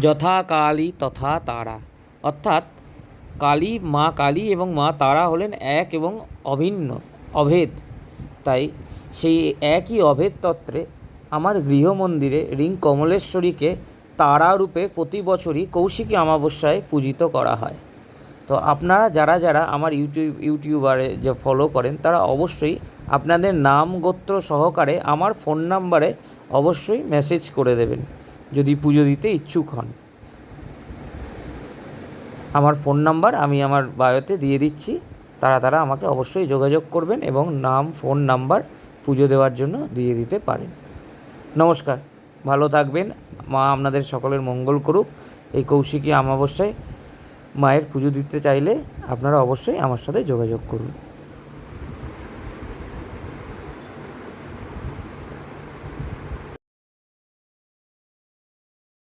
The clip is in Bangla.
যথা কালী তথা তারা। অর্থাৎ কালী, মা কালী এবং মা তারা হলেন এক এবং অভিন্ন, অভেদ। তাই সেই একই অভেদ তত্ত্বে আমার গৃহমন্দিরে রিং কমলেশ্বরীকে তারা রূপে প্রতি বছরই কৌশিকী অমাবস্যায় পূজিত করা হয়। তো আপনারা যারা যারা আমার ইউটিউব, ইউটিউবারে যে ফলো করেন, তারা অবশ্যই আপনাদের নাম গোত্র সহকারে আমার ফোন নাম্বারে অবশ্যই মেসেজ করে দেবেন। যদি পুজো দিতে ইচ্ছুক হন। আমার ফোন নাম্বার আমি আমার বায়োতে দিয়ে দিচ্ছি। তারা তারা আমাকে অবশ্যই যোগাযোগ করবেন এবং নাম, ফোন নাম্বার পুজো দেওয়ার জন্য দিয়ে দিতে পারেন। নমস্কার, ভালো থাকবেন। মা আপনাদের সকলের মঙ্গল করুক। এই কৌশিকী আমাবস্যায় মায়ের পুজো দিতে চাইলে আপনারা অবশ্যই আমার সাথে যোগাযোগ করুন।